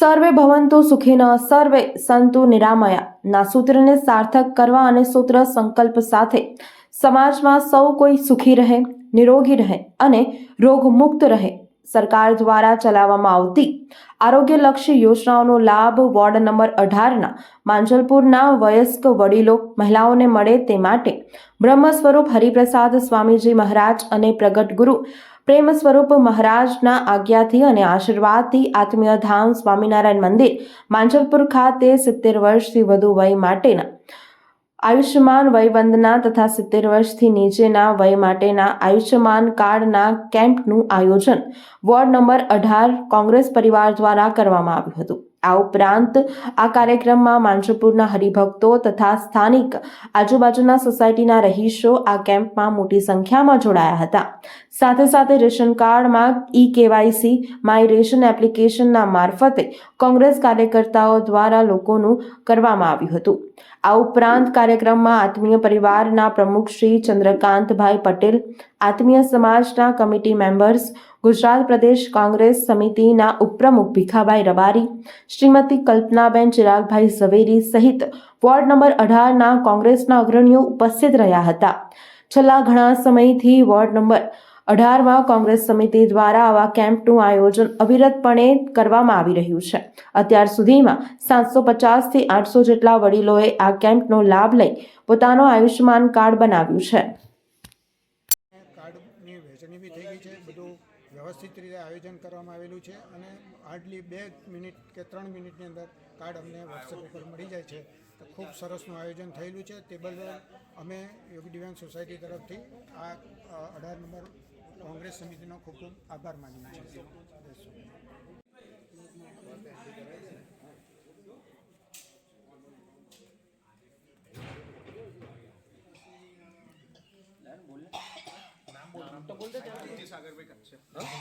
સર્વે ભવંતુ સુખિન, સર્વે સંતુ નિરામયા. ના સૂત્રને સાર્થક કરવા અને સૂત્ર સંકલ્પ સાથે સમાજમાં સૌ કોઈ સુખી રહે, નિરોગી રહે અને રોગમુક્ત રહે. સરકાર દ્વારા ચલાવવામાં આવતી આરોગ્યલક્ષી યોજનાઓનો લાભ વોર્ડ નંબર અઢારના માંજલપુરના વયસ્ક વડીલો, મહિલાઓને મળે તે માટે બ્રહ્મ સ્વરૂપ હરિપ્રસાદ સ્વામીજી મહારાજ અને પ્રગટ ગુરુ પ્રેમ સ્વરૂપ મહારાજના આજ્ઞાથી અને આશીર્વાદથી આત્મીય ધામ સ્વામિનારાયણ મંદિર માંજલપુર ખાતે સિત્તેર વર્ષથી વધુ વય માટેના, આયુષ્યમાન વયવંદના તથા સિત્તેર વર્ષથી નીચેના વય માટેના આયુષ્યમાન કાર્ડના કેમ્પનું આયોજન વોર્ડ નંબર અઢાર કોંગ્રેસ પરિવાર દ્વારા કરવામાં આવ્યું હતું. આ ઉપરાંત આ કાર્યક્રમમાં માંજલપુરના હરિભક્તો તથા સ્થાનિક આજુબાજુના સોસાયટીના રહીશો આ કેમ્પમાં મોટી સંખ્યામાં જોડાયા હતા. સાથે સાથે રેશન કાર્ડમાં ઈ કેવાયસી માય રેશન એપ્લિકેશનના મારફતે કોંગ્રેસ કાર્યકર્તાઓ દ્વારા લોકોનું કરવામાં આવ્યું હતું. આ ઉપરાંત કાર્યક્રમમાં આત્મીય પરિવારના પ્રમુખ શ્રી ચંદ્રકાંતભાઈ પટેલ, આત્મીય સમાજના કમિટી મેમ્બર્સ ગુજરાત પ્રદેશ કોંગ્રેસ સમિતિના ઉપપ્રમુખ ભીખાભાઈ રબારી, શ્રીમતી કલ્પનાબેન ચિરાગભાઈ ઝવેરી સહિત વોર્ડ નંબર અઢારના કોંગ્રેસના અગ્રણીઓ ઉપસ્થિત રહ્યા હતા. છેલ્લા ઘણા સમયથી વોર્ડ નંબર અઢારમાં કોંગ્રેસ સમિતિ દ્વારા આવા કેમ્પનું આયોજન અવિરતપણે કરવામાં આવી રહ્યું છે. અત્યાર સુધીમાં સાતસો પચાસથી આઠસો જેટલા વડીલોએ આ કેમ્પનો લાભ લઈ પોતાનો આયુષ્યમાન કાર્ડ બનાવ્યું છે કાર્ડની વહેંચણી બી થઈ ગઈ છે બધું વ્યવસ્થિત રીતે આયોજન કરવામાં આવેલું છે અને હાર્ડલી બે મિનિટ કે ત્રણ મિનિટની અંદર કાર્ડ અમને વોટ્સએપ ઉપર મળી જાય છે. તો ખૂબ સરસનું આયોજન થયેલું છે. તે બદલ અમે યોગી દિવ્યાંગ સોસાયટી તરફથી આ અઢાર નંબર કોંગ્રેસ સમિતિનો ખૂબ ખૂબ આભાર માનીએ છીએ.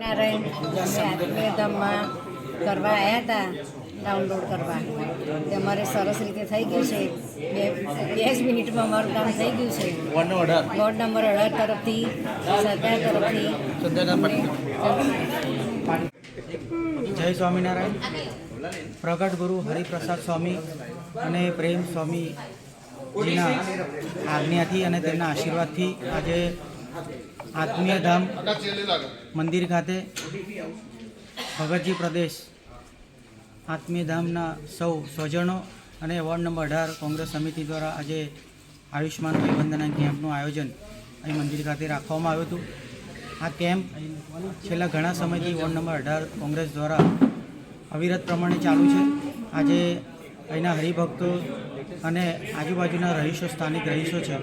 નારાયણ કરવા આવ્યા હતા ડાઉનલોડ કરવા. તે અમારે સરસ રીતે થઈ ગયું છે. બે બે જ મિનિટમાં અમારું કામ થઈ ગયું છે. વોર્ડ નંબર અઢાર તરફથી સરકાર તરફથી. જય સ્વામિનારાયણ. પ્રગટ ગુરુ હરિપ્રસાદ સ્વામી અને પ્રેમ સ્વામીજીના આજ્ઞાથી અને તેમના આશીર્વાદથી આજે આત્મીય ધામ મંદિર ખાતે ભગતજી પ્રદેશ આત્મીય ધામના સૌ સ્વજનો અને વોર્ડ નંબર અઢાર કોંગ્રેસ સમિતિ દ્વારા આજે આયુષ્માન ભાઈબંધના કેમ્પનું આયોજન અહીં મંદિર ખાતે રાખવામાં આવ્યું હતું. આ કેમ્પ છેલ્લા ઘણા સમયથી વોર્ડ નંબર અઢાર કોંગ્રેસ દ્વારા અવિરત પ્રમાણે ચાલુ છે. આજે અહીંના હરિભક્તો અને આજુબાજુના રહીશો, સ્થાનિક રહીશો છે,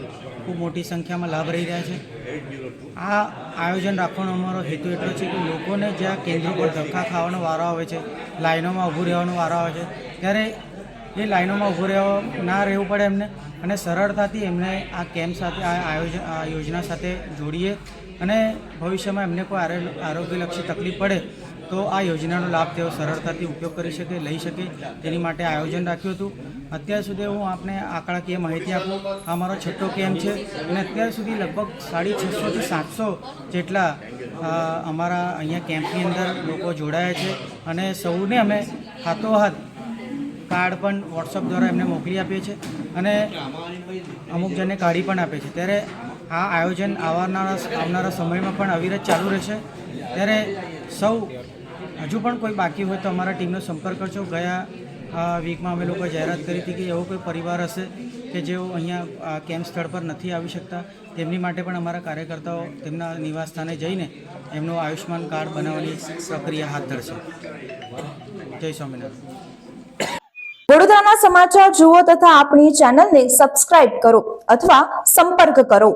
ખૂબ મોટી સંખ્યામાં લાભ રહી રહ્યા છે. આ આયોજન રાખવાનો અમારો હેતુ એટલો છે કે લોકોને જ્યાં કેન્દ્ર પર ધક્કા ખાવાનો વારો આવે છે લાઇનોમાં ઊભું રહેવાનો વારો આવે છે, ત્યારે એ લાઈનોમાં ઊભું રહેવા ના રહેવું પડે એમને અને સરળતાથી એમને આ કેમ્પ સાથે, આ આયોજન, આ યોજના સાથે જોડીએ અને ભવિષ્યમાં એમને કોઈ આરો- આરોગ્યલક્ષી તકલીફ પડે તો આ યોજનાનો લાભ તેઓ સરળતાથી ઉપયોગ કરી શકે, લઈ શકે, તેની માટે આયોજન રાખ્યું હતું. અત્યાર સુધી હું આપને આંકડાકીય માહિતી આપું. આ મારો છઠ્ઠો કેમ્પ છે અને અત્યાર સુધી લગભગ સાડી છસોથી સાતસો જેટલા અમારા અહીંયા કેમ્પની અંદર લોકો જોડાયા છે અને સૌને અમે હાથોહાથ કાર્ડ પણ વોટ્સઅપ દ્વારા એમને મોકલી આપીએ છીએ અને અમુક જણને કાઢી પણ આપે છે ત્યારે આ આયોજન આવનારા આવનારા સમયમાં પણ અવિરત ચાલુ રહેશે. ત્યારે સૌ હજુ પણ કોઈ બાકી હોય તો અમારા ટીમનો સંપર્ક કરશો ગયા વીકમાં અમે લોકોએ જાહેરાત કરી હતી કે એવો કોઈ પરિવાર હશે કે જેઓ અહીંયા કેમ્પ સ્થળ પર નથી આવી શકતા. તેમની માટે પણ અમારા કાર્યકર્તાઓ તેમના નિવાસ સ્થાને જઈને એમનું આયુષ્યમાન કાર્ડ બનાવવાની પ્રક્રિયા હાથ ધરશે. જય સ્વામિનારાયણ. વડોદરાના સમાચાર જુઓ તથા આપણી ચેનલને સબસ્ક્રાઇબ કરો અથવા સંપર્ક કરો.